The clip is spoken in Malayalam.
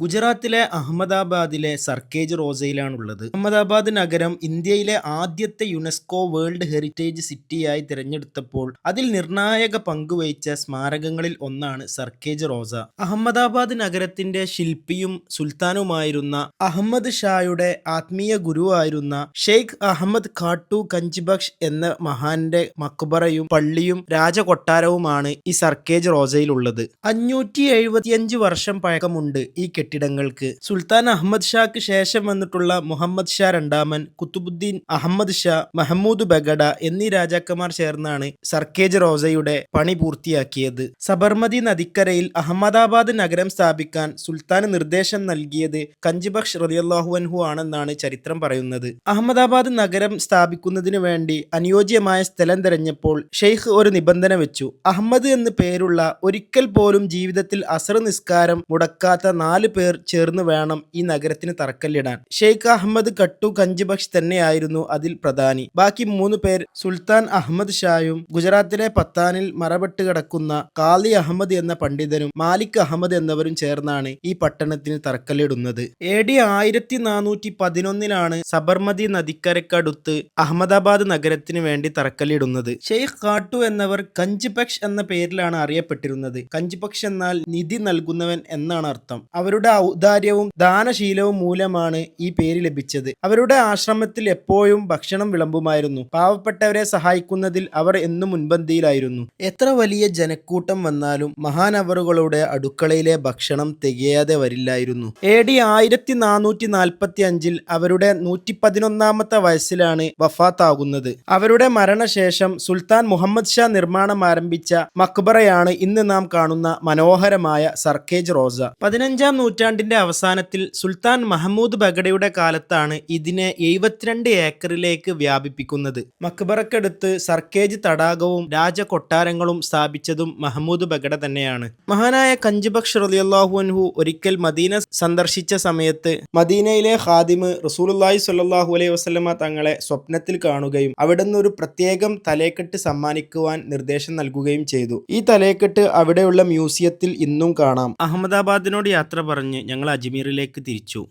ഗുജറാത്തിലെ അഹമ്മദാബാദിലെ സർക്കേജ് റോസയിലാണുള്ളത്. അഹമ്മദാബാദ് നഗരം ഇന്ത്യയിലെ ആദ്യത്തെ യുനെസ്കോ വേൾഡ് ഹെറിറ്റേജ് സിറ്റിയായി തിരഞ്ഞെടുത്തപ്പോൾ അതിൽ നിർണായക പങ്കുവഹിച്ച സ്മാരകങ്ങളിൽ ഒന്നാണ് സർക്കേജ് റോസ. അഹമ്മദാബാദ് നഗരത്തിന്റെ ശില്പിയും സുൽത്താനുമായിരുന്ന അഹമ്മദ് ഷായുടെ ആത്മീയ ഗുരുവായിരുന്ന ഷെയ്ഖ് അഹമ്മദ് ഖാട്ടു കഞ്ചിബക്ഷ് എന്ന മഹാന്റെ മക്ബറയും പള്ളിയും രാജകൊട്ടാരവുമാണ് ഈ സർക്കേജ് റോസയിലുള്ളത്. അഞ്ഞൂറ്റി എഴുപത്തിയഞ്ച് വർഷം പഴക്കമുണ്ട് ഈ കെട്ടിടങ്ങൾക്ക്. സുൽത്താൻ അഹമ്മദ് ഷാക്ക് ശേഷം വന്നിട്ടുള്ള മുഹമ്മദ് ഷാ രണ്ടാമൻ കുത്തുബുദ്ദീൻ അഹമ്മദ് ഷാ മഹമ്മൂദ് ബഗഡ എന്നീ രാജാക്കന്മാർ ചേർന്നാണ് സർക്കേജ് റോസയുടെ പണി പൂർത്തിയാക്കിയത്. സബർമതി നദിക്കരയിൽ അഹമ്മദാബാദ് നഗരം സ്ഥാപിക്കാൻ സുൽത്താന് നിർദ്ദേശം നൽകിയത് കഞ്ചിബക്ഷ് റലിയല്ലാഹു അൻഹു ആണെന്നാണ് ചരിത്രം പറയുന്നത്. അഹമ്മദാബാദ് നഗരം സ്ഥാപിക്കുന്നതിനു വേണ്ടി അനുയോജ്യമായ സ്ഥലം തിരഞ്ഞപ്പോൾ ഷെയ്ഖ് ഒരു നിബന്ധന വെച്ചു. അഹമ്മദ് എന്ന് പേരുള്ള ഒരിക്കൽ പോലും ജീവിതത്തിൽ അസർ നിസ്കാരം മുടക്കാത്ത നാല് പേർ ചേർന്ന് വേണം ഈ നഗരത്തിന് തറക്കല്ലിടാൻ. ഷെയ്ഖ് അഹമ്മദ് കട്ടു കഞ്ചിബക്ഷ് തന്നെയായിരുന്നു അതിൽ പ്രധാനി. ബാക്കി മൂന്ന് പേർ സുൽത്താൻ അഹമ്മദ് ഷായും ഗുജറാത്തിലെ പത്താനിൽ മറപെട്ട് കിടക്കുന്ന കാലി അഹമ്മദ് എന്ന പണ്ഡിതനും മാലിക് അഹമ്മദ് എന്നവരും ചേർന്നാണ് ഈ പട്ടണത്തിന് തറക്കല്ലിടുന്നത്. എ ഡി ആയിരത്തി നാനൂറ്റി പതിനൊന്നിലാണ് സബർമതി നദിക്കരക്കടുത്ത് അഹമ്മദാബാദ് നഗരത്തിന് വേണ്ടി തറക്കല്ലിടുന്നത്. ഷെയ്ഖ് കാട്ടു എന്നവർ കഞ്ചിപക്ഷ് എന്ന പേരിലാണ് അറിയപ്പെട്ടിരുന്നത്. കഞ്ചിപക്ഷ് എന്നാൽ നിധി നൽകുന്നവൻ എന്നാണ് അർത്ഥം. അവരുടെ ഔദാര്യവും ദാനശീലവും മൂലമാണ് ഈ പേര് ലഭിച്ചത്. അവരുടെ ആശ്രമത്തിൽ എപ്പോഴും ഭക്ഷണം വിളമ്പുമായിരുന്നു. പാവപ്പെട്ടവരെ സഹായിക്കുന്നതിൽ അവർ എന്നും മുൻപന്തിയിലായിരുന്നു. എത്ര വലിയ ജനക്കൂട്ടം വന്നാലും മഹാനവറുകളുടെ അടുക്കളയിലെ ഭക്ഷണം തികയാതെ വരില്ലായിരുന്നു. എ ഡി ആയിരത്തി നാനൂറ്റി നാൽപ്പത്തി അഞ്ചിൽ അവരുടെ നൂറ്റി പതിനൊന്നാമത്തെ വയസ്സിലാണ് വഫാത്താകുന്നത്. അവരുടെ മരണശേഷം സുൽത്താൻ മുഹമ്മദ് ഷാ നിർമ്മാണം ആരംഭിച്ച മക്ബറയാണ് ഇന്ന് നാം കാണുന്ന മനോഹരമായ സർക്കേജ് റോസ. പതിനഞ്ചാം നൂറ്റാണ്ടിന്റെ അവസാനത്തിൽ സുൽത്താൻ മഹമ്മൂദ് ബഗഡയുടെ കാലത്താണ് ഇതിനെ എഴുപത്തിരണ്ട് ഏക്കറിലേക്ക് വ്യാപിപ്പിക്കുന്നത്. മക്ബറക്കടുത്ത് സർക്കേജ് തടാകവും രാജകൊട്ടാരങ്ങളും സ്ഥാപിച്ചതും മഹമ്മൂദ് ബഗഡ തന്നെയാണ്. മഹാനായ കഞ്ചുബക്ഷ് റളിയല്ലാഹു അൻഹു ഒരിക്കൽ മദീന സന്ദർശിച്ച സമയത്ത് മദീനയിലെ ഖാദിമ് റസൂലുള്ളാഹി സ്വല്ലല്ലാഹു അലൈഹി വസ്ലമ തങ്ങളെ സ്വപ്നത്തിൽ കാണുകയും അവിടുന്ന് ഒരു പ്രത്യേകം തലേക്കെട്ട് സമ്മാനിക്കുവാൻ നിർദ്ദേശം നൽകുകയും ചെയ്തു. ഈ തലേക്കെട്ട് അവിടെയുള്ള മ്യൂസിയത്തിൽ ഇന്നും കാണാം. അഹമ്മദാബാദിനോട് യാത്ര പറഞ്ഞ് ഞങ്ങൾ അജ്മീറിലേക്ക് തിരിച്ചു.